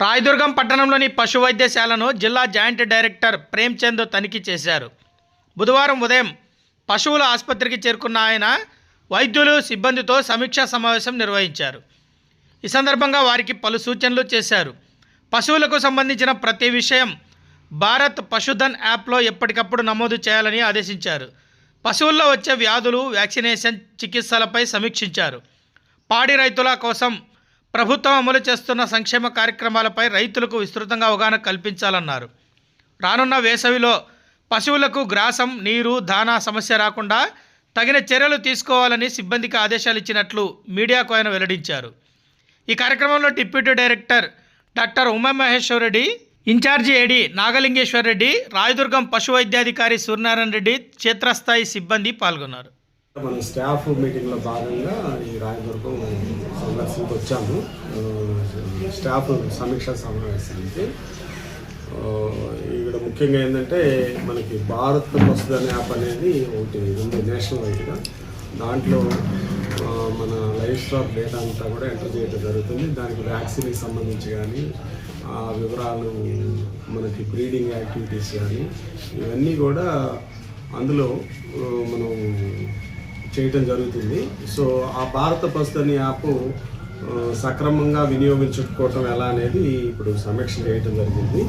రాయదుర్గం పట్టణంలోని పశు వైద్యశాలను జిల్లా జాయింట్ డైరెక్టర్ ప్రేమ్చంద్ తనిఖీ చేశారు. బుధవారం ఉదయం పశువుల ఆసుపత్రికి చేరుకున్న ఆయన వైద్యులు సిబ్బందితో సమీక్షా సమావేశం నిర్వహించారు. ఈ సందర్భంగా వారికి పలు సూచనలు చేశారు. పశువులకు సంబంధించిన ప్రతి విషయం భారత్ పశుధన్ యాప్లో ఎప్పటికప్పుడు నమోదు చేయాలని ఆదేశించారు. పశువుల్లో వచ్చే వ్యాధులు వ్యాక్సినేషన్ చికిత్సలపై సమీక్షించారు. పాడి రైతుల కోసం ప్రభుత్వం అమలు చేస్తున్న సంక్షేమ కార్యక్రమాలపై రైతులకు విస్తృతంగా అవగాహన కల్పించాలన్నారు. రానున్న వేసవిలో పశువులకు గ్రాసం నీరు దానా సమస్య రాకుండా తగిన చర్యలు తీసుకోవాలని సిబ్బందికి ఆదేశాలు ఇచ్చినట్లు మీడియాకు ఆయన వెల్లడించారు. ఈ కార్యక్రమంలో deputy director doctor Umamaheshwar Reddy incharge AD Nagalingeshwar Reddy Rayadurgam పశు వైద్యాధికారి సూర్యనారాయణ రెడ్డి క్షేత్రస్థాయి సిబ్బంది పాల్గొన్నారు. మన స్టాఫ్ మీటింగ్లో భాగంగా ఈ రాయదుర్గం క్లాసులకు వచ్చాము. స్టాఫ్ సమీక్ష సమావేశానికి ఇక్కడ ముఖ్యంగా ఏంటంటే మనకి భారత్ ప్రస్తుతం యాప్ అనేది ఒకటి ఉంది నేషనల్ వైడ్గా దాంట్లో మన లైఫ్ స్టాక్ డేటా అంతా కూడా ఎంటర్ చేయడం జరుగుతుంది. దానికి వ్యాక్సిన్కి సంబంధించి కానీ ఆ వివరాలు మనకి బ్రీడింగ్ యాక్టివిటీస్ కానీ ఇవన్నీ కూడా అందులో మనం చేయటం జరుగుతుంది. సో ఆ భారత పశుధని యాప్ సక్రమంగా వినియోగించుకోవటం ఎలా అనేది ఇప్పుడు సమీక్ష చేయటం జరిగింది.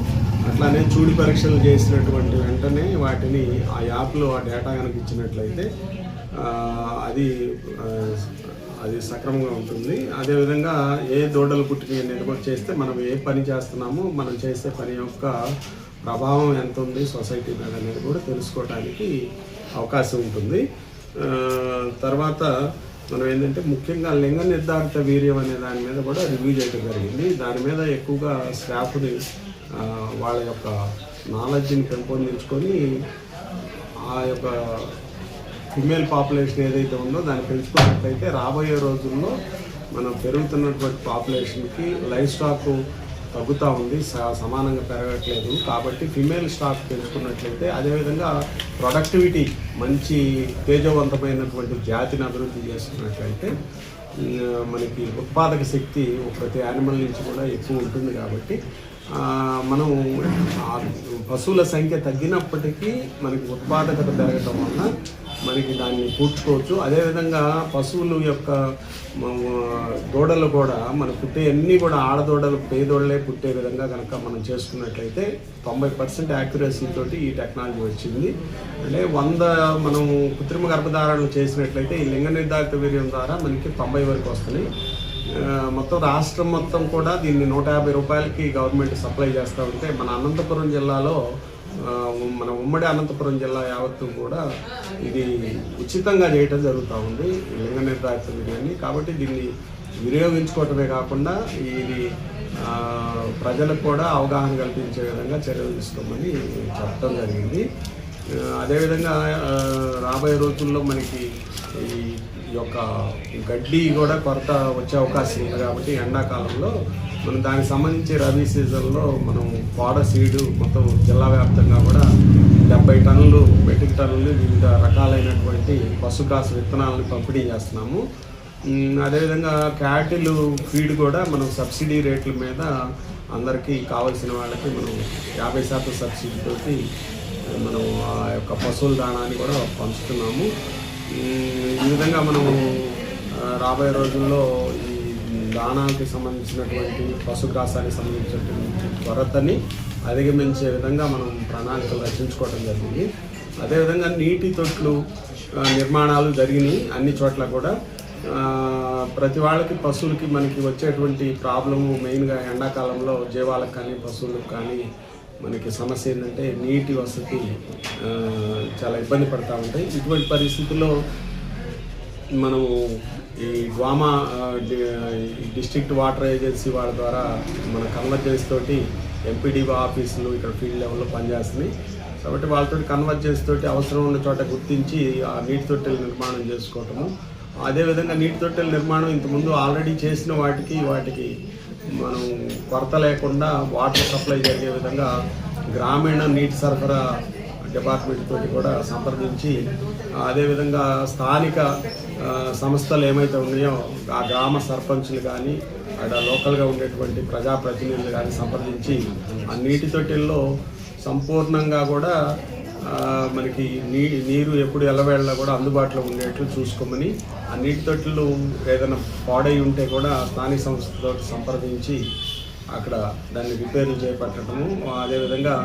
అట్లానే చూడి పరీక్షలు చేసినటువంటి వెంటనే వాటిని ఆ యాప్లో ఆ డేటా కనుక ఇచ్చినట్లయితే అది అది సక్రమంగా ఉంటుంది. అదేవిధంగా ఏ దూడలు పుట్టిన అనేది కూడా చేస్తే మనం ఏ పని చేస్తున్నామో మనం చేసే పని యొక్క ప్రభావం ఎంత ఉంది సొసైటీ మీద అనేది కూడా తెలుసుకోవడానికి అవకాశం ఉంటుంది. తర్వాత మనం ఏంటంటే ముఖ్యంగా లింగ నిర్ధారిత వీర్యం అనే దాని మీద కూడా రివ్యూ చేయడం జరిగింది. దాని మీద ఎక్కువగా స్టాఫ్ని వాళ్ళ యొక్క నాలెడ్జ్ని పెంపొందించుకొని ఆ యొక్క ఫిమేల్ పాపులేషన్ ఏదైతే ఉందో దాన్ని పెంచుకున్నట్లయితే రాబోయే రోజుల్లో మనం పెరుగుతున్నటువంటి పాపులేషన్కి లైఫ్ స్టాక్ తగ్గుతూ ఉంది స- సమానంగా పెరగట్లేదు. కాబట్టి ఫిమేల్ స్టాక్ పెంచుకున్నట్లయితే అదేవిధంగా ప్రొడక్టివిటీ మంచి తేజవంతమైనటువంటి జాతిని అభివృద్ధి చేసుకున్నట్లయితే మనకి ఉత్పాదక శక్తి ప్రతి యానిమల్ నుంచి కూడా ఎక్కువ ఉంటుంది కాబట్టి మనం పశువుల సంఖ్య తగ్గినప్పటికీ మనకి ఉత్పాదకత పెరగటం వలన మనకి దాన్ని పూడ్చుకోవచ్చు అదేవిధంగా పశువులు యొక్క దూడలు కూడా మన పుట్టే అన్నీ కూడా ఆడదూడలు పేదోళ్ళే పుట్టే విధంగా కనుక మనం చేసుకున్నట్లయితే తొంభై పర్సెంట్ యాక్యురసీ తోటి ఈ టెక్నాలజీ వచ్చింది. అంటే వంద మనం కృత్రిమ గర్భధారణ చేసినట్లయితే ఈ లింగ నిర్ధారిత వీర్యం ద్వారా మనకి తొంభై వరకు వస్తున్నాయి మొత్తం రాష్ట్రం మొత్తం కూడా దీన్ని నూట యాభై రూపాయలకి గవర్నమెంట్ సప్లై చేస్తూ ఉంటే మన అనంతపురం జిల్లాలో మన ఉమ్మడి అనంతపురం జిల్లా యావత్తు కూడా ఇది ఉచితంగా చేయటం జరుగుతూ ఉంది. లింగ నిర్ధారిత బిర్యానీ కాబట్టి దీన్ని వినియోగించుకోవటమే కాకుండా ఇది ప్రజలకు కూడా అవగాహన కల్పించే విధంగా చర్యలు తీసుకోమని చెప్పడం జరిగింది. అదేవిధంగా రాబోయే రోజుల్లో మనకి ఈ ఈ యొక్క గడ్డి కూడా కొరత వచ్చే అవకాశం ఉంది కాబట్టి ఎండాకాలంలో మనం దానికి సంబంధించి రబీ సీజన్లో మనం పాడ సీడు మొత్తం జిల్లా వ్యాప్తంగా కూడా డెబ్బై టన్నులు మెట్రిక్ టన్నులు వివిధ రకాలైనటువంటి పశుగ్రాస విత్తనాలను పంపిణీ చేస్తున్నాము. అదేవిధంగా క్యాటిల్ ఫీడ్ కూడా మనం సబ్సిడీ రేట్ల మీద అందరికీ కావలసిన వాళ్ళకి మనం యాభై శాతం సబ్సిడీతోటి మనం ఆ యొక్క పశువుల దాణాన్ని కూడా పంచుతున్నాము. ఈ విధంగా మనము రాబోయే రోజుల్లో ఈ దానానికి సంబంధించినటువంటి పశుగ్రాసానికి సంబంధించినటువంటి కొరతని అధిగమించే విధంగా మనం ప్రణాళికలు రచించుకోవడం జరిగింది. అదేవిధంగా నీటి తొట్లు నిర్మాణాలు జరిగినాయి అన్ని చోట్ల కూడా. ప్రతి వాళ్ళకి పశువులకి మనకి వచ్చేటువంటి ప్రాబ్లము మెయిన్గా ఎండాకాలంలో జీవాలకు కానీ పశువులకు కానీ మనకి సమస్య ఏంటంటే నీటి వసతి చాలా ఇబ్బంది పడతా ఉంటాయి. ఇటువంటి పరిస్థితుల్లో మనము ఈ గ్వామా ఈ డిస్ట్రిక్ట్ వాటర్ ఏజెన్సీ వాళ్ళ ద్వారా మన కన్వర్జెన్స్ తోటి ఎంపీడీఓ ఆఫీసులు ఇక్కడ ఫీల్డ్ లెవెల్లో పనిచేస్తున్నాయి. కాబట్టి వాళ్ళతో కన్వర్జెన్స్ తోటి అవసరం ఉన్న చోట గుర్తించి ఆ నీటి తొట్టెల నిర్మాణం చేసుకోవటము. అదేవిధంగా నీటి తొట్టెల నిర్మాణం ఇంతకుముందు ఆల్రెడీ చేసిన వాటికి వాటికి మనం కొరత లేకుండా వాటర్ సప్లై జరిగే విధంగా గ్రామీణ నీటి సరఫరా డిపార్ట్మెంట్ తోటి కూడా సంప్రదించి అదేవిధంగా స్థానిక సంస్థలు ఏమైతే ఉన్నాయో ఆ గ్రామ సర్పంచులు కానీ అక్కడ లోకల్గా ఉండేటువంటి ప్రజాప్రతినిధులు కానీ సంప్రదించి ఆ నీటి తొట్టిల్లో సంపూర్ణంగా కూడా మనకి నీ నీరు ఎప్పుడు ఎల్లవేళ కూడా అందుబాటులో ఉండేట్లు చూసుకోమని ఆ నీటి తొట్టులు ఏదైనా పాడై ఉంటే కూడా స్థానిక సంస్థతో సంప్రదించి అక్కడ దాన్ని రిపేర్లు చేపట్టడము అదేవిధంగా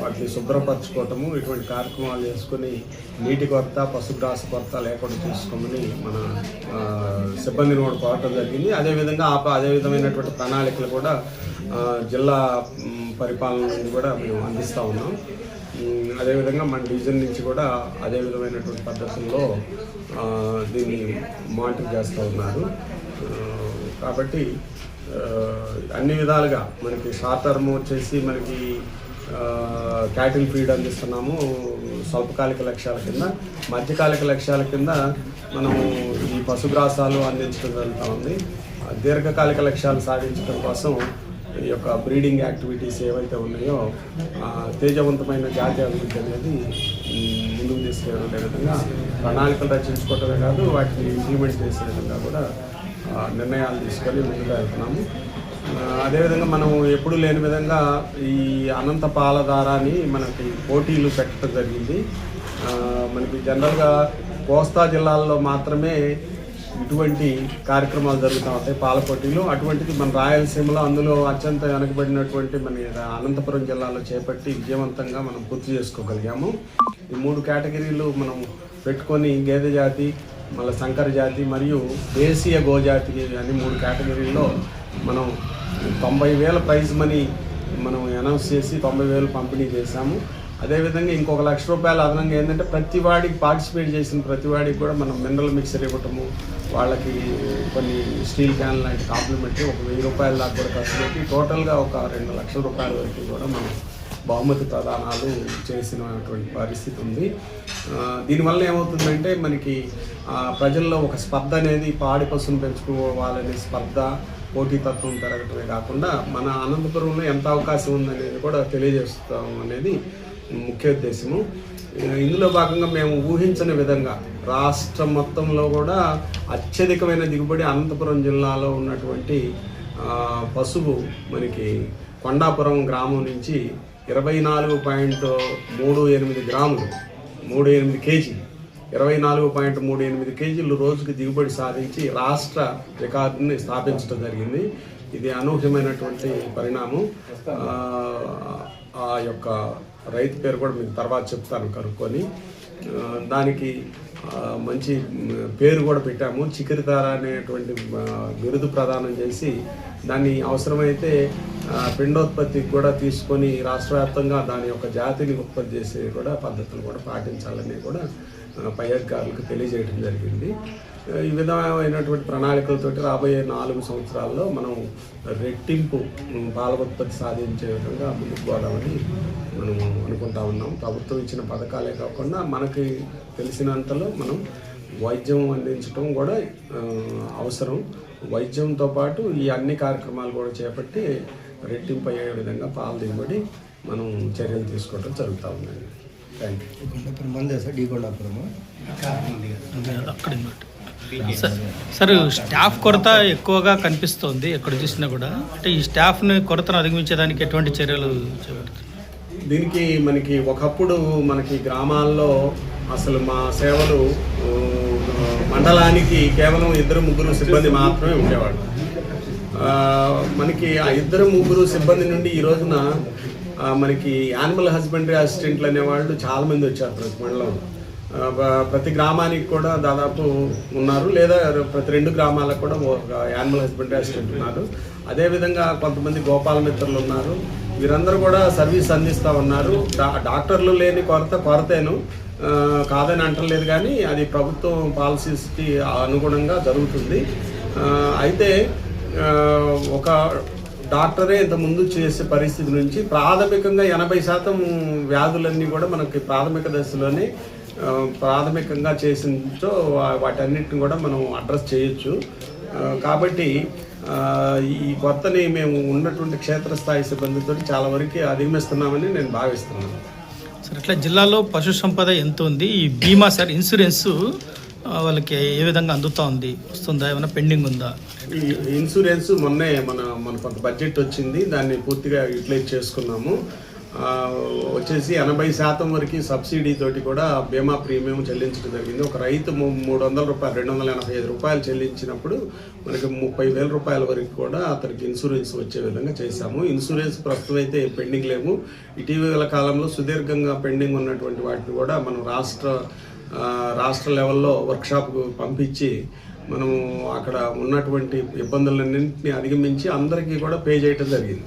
వాటిని శుభ్రపరచుకోవటము ఇటువంటి కార్యక్రమాలు చేసుకొని నీటి కొరత పశుగ్రాస కొరత లేకుండా చూసుకోమని మన సిబ్బందిని కూడా కోరటం జరిగింది. అదేవిధంగా ఆ అదే విధమైనటువంటి ప్రణాళికలు కూడా జిల్లా పరిపాలన నుండి కూడా మేము అందిస్తూ ఉన్నాం. అదేవిధంగా మన డివిజన్ నుంచి కూడా అదే విధమైనటువంటి పద్ధతుల్లో దీన్ని మానిటర్ చేస్తూ ఉన్నారు. కాబట్టి అన్ని విధాలుగా మనకి షార్ట్ టర్మ్ వచ్చేసి మనకి క్యాటిల్ ఫీడ్ అందిస్తున్నాము స్వల్పకాలిక లక్ష్యాల కింద. మధ్యకాలిక లక్ష్యాల కింద మనము ఈ పశుగ్రాసాలు అందించడం జరుగుతూ ఉంది. దీర్ఘకాలిక లక్ష్యాలు సాధించడం కోసం ఈ యొక్క బ్రీడింగ్ యాక్టివిటీస్ ఏవైతే ఉన్నాయో తేజవంతమైన జాతి అభివృద్ధి అనేది ముందుకు తీసుకెళ్ళే విధంగా ప్రణాళికలు రచించుకోవటమే కాదు వాటిని ఇంప్లిమెంట్ చేసే విధంగా కూడా నిర్ణయాలు తీసుకొని ముందుకు వెళ్తున్నాము. అదేవిధంగా మనం ఎప్పుడు లేని విధంగా ఈ అనంత పాలధారాన్ని మనకి పోటీలు పెట్టడం జరిగింది. మనకి జనరల్గా కోస్తా జిల్లాల్లో మాత్రమే ఇటువంటి కార్యక్రమాలు జరుగుతూ ఉంటాయి. పాల పోటీలు అటువంటిది మన రాయలసీమలో అందులో అత్యంత వెనకబడినటువంటి మన అనంతపురం జిల్లాలో చేపట్టి విజయవంతంగా మనం పూర్తి చేసుకోగలిగాము. ఈ మూడు కేటగిరీలు మనం పెట్టుకొని గేదె జాతి మళ్ళీ సంకర జాతి మరియు దేశీయ గోజాతి అని మూడు కేటగిరీల్లో మనం తొంభై వేల ప్రైజ్ మనీ మనం అనౌన్స్ చేసి తొంభై వేలు పంపిణీ చేశాము. అదేవిధంగా ఇంకొక లక్ష రూపాయలు అదనంగా ఏంటంటే ప్రతి వాడికి పార్టిసిపేట్ చేసిన ప్రతి వాడికి కూడా మనం మినరల్ మిక్సర్ ఇవ్వటము వాళ్ళకి కొన్ని స్టీల్ క్యాన్ లాంటి కాంప్లిమెంటరీ ఒక వెయ్యి రూపాయల దాకా కూడా ఖర్చు పెట్టి టోటల్గా ఒక రెండు లక్షల రూపాయల వరకు కూడా మనం బహుమతి ప్రదానాలు చేసినటువంటి పరిస్థితి ఉంది. దీనివల్ల ఏమవుతుందంటే మనకి ప్రజల్లో ఒక స్పర్ధ అనేది పాడి పశువును పెంచుకోవాలనే స్పర్ధ పోటీతత్వం పెరగటమే కాకుండా మన అనంతపురంలో ఎంత అవకాశం ఉందనేది కూడా తెలియజేస్తాం అనేది ముఖ్య ఉద్దేశము ఇందులో భాగంగా మేము ఊహించని విధంగా రాష్ట్రం మొత్తంలో కూడా అత్యధికమైన దిగుబడి అనంతపురం జిల్లాలో ఉన్నటువంటి పసుపు మనకి కొండాపురం గ్రామం నుంచి ఇరవై నాలుగు పాయింట్ మూడు ఎనిమిది గ్రాములు మూడు ఎనిమిది కేజీ ఇరవై నాలుగు పాయింట్ మూడు ఎనిమిది కేజీలు రోజుకి దిగుబడి సాధించి రాష్ట్ర రికార్డుని స్థాపించడం జరిగింది. ఇది అనూహ్యమైనటువంటి పరిణామం. ఆ, యొక్క రైతు పేరు కూడా మీకు తర్వాత చెప్తాను కనుక్కొని. దానికి మంచి పేరు కూడా పెట్టాము. చికిరితార అనేటువంటి బిరుదు ప్రదానం చేసి దాన్ని అవసరమైతే పిండోత్పత్తికి కూడా తీసుకొని రాష్ట్ర వ్యాప్తంగా దాని యొక్క జాతిని ఉత్పత్తి చేసే కూడా పద్ధతులు కూడా పాటించాలని కూడా పై అధికారులకు తెలియజేయడం జరిగింది. ఈ విధమైనటువంటి ప్రణాళికలతోటి రాబోయే నాలుగు సంవత్సరాల్లో మనం రెట్టింపు పాల ఉత్పత్తి సాధించే విధంగా ముందుకు పోదామని మనం అనుకుంటా ఉన్నాం. ప్రభుత్వం ఇచ్చిన పథకాలే కాకుండా మనకి తెలిసినంతలో మనం వైద్యం అందించడం కూడా అవసరం. వైద్యంతో పాటు ఈ అన్ని కార్యక్రమాలు కూడా చేపట్టి రెట్టింపు అయ్యే విధంగా పాల దిగుబడి మనం చర్యలు తీసుకోవడం జరుగుతూ ఉందండి. థ్యాంక్ యూ కొండాపురం మంది సార్ సార్ స్టాఫ్ కొరత ఎక్కువగా కనిపిస్తోంది ఎక్కడ చూసినా కూడా. అంటే ఈ స్టాఫ్ని కొరతను అధిగమించేదానికి ఎటువంటి చర్యలు చేపడుతుంది దీనికి మనకి ఒకప్పుడు మనకి గ్రామాల్లో అసలు మా సేవలు మండలానికి కేవలం ఇద్దరు ముగ్గురు సిబ్బంది మాత్రమే ఉండేవాడు మనకి ఆ ఇద్దరు ముగ్గురు సిబ్బంది నుండి ఈ రోజున మనకి యానిమల్ హస్బెండరీ అసిస్టెంట్లు అనేవాళ్ళు చాలామంది వచ్చారు ప్రతి మండలంలో. ప్రతి గ్రామానికి కూడా దాదాపు ఉన్నారు. లేదా ప్రతి రెండు గ్రామాలకు కూడా ఒక యానిమల్ హస్బెండరీ అసిస్టెంట్ ఉన్నారు. అదేవిధంగా కొంతమంది గోపాల మిత్రులు ఉన్నారు. వీరందరూ కూడా సర్వీస్ అందిస్తూ ఉన్నారు. డా- డాక్టర్లు లేని కొరత కొరతేను. కాదని అంటలేదు కానీ అది ప్రభుత్వం పాలసీస్కి అనుగుణంగా జరుగుతుంది. అయితే ఒక డాక్టరే ఇంత ముందు చేసే పరిస్థితి నుంచి ప్రాథమికంగా ఎనభై శాతం వ్యాధులన్నీ కూడా మనకి ప్రాథమిక దశలోనే ప్రాథమికంగా చేసిందో వాటన్నిటిని కూడా మనం అడ్రస్ చేయొచ్చు. కాబట్టి ఈ కొత్తని మేము ఉన్నటువంటి క్షేత్రస్థాయి సిబ్బందితో చాలా వరకు అధిగమిస్తున్నామని నేను భావిస్తున్నాను. సార్ ఇట్లా జిల్లాలో పశు సంపద ఎంత ఉంది? ఈ బీమా సార్ ఇన్సూరెన్స్ వాళ్ళకి ఏ విధంగా అందుతూ ఉంది? వస్తుందా? ఏమైనా పెండింగ్ ఉందా? ఈ ఇన్సూరెన్స్ మొన్నే మన మన కొంత బడ్జెట్ వచ్చింది. దాన్ని పూర్తిగా యూటిలైజ్ చేసుకున్నాము. వచ్చేసి ఎనభై శాతం వరకు సబ్సిడీ తోటి కూడా బీమా ప్రీమియం చెల్లించడం జరిగింది. ఒక రైతు మూడు వందల రూపాయలు రెండు వందల ఎనభై ఐదు రూపాయలు చెల్లించినప్పుడు మనకి ముప్పై వేల రూపాయల వరకు కూడా అతనికి ఇన్సూరెన్స్ వచ్చే విధంగా చేశాము. ఇన్సూరెన్స్ ప్రస్తుతం అయితే పెండింగ్ లేము ఇటీవల కాలంలో సుదీర్ఘంగా పెండింగ్ ఉన్నటువంటి వాటిని కూడా మనం రాష్ట్ర రాష్ట్ర లెవెల్లో వర్క్షాప్కు పంపించి మనము అక్కడ ఉన్నటువంటి ఇబ్బందులన్నింటినీ అధిగమించి అందరికీ కూడా పే చేయటం జరిగింది.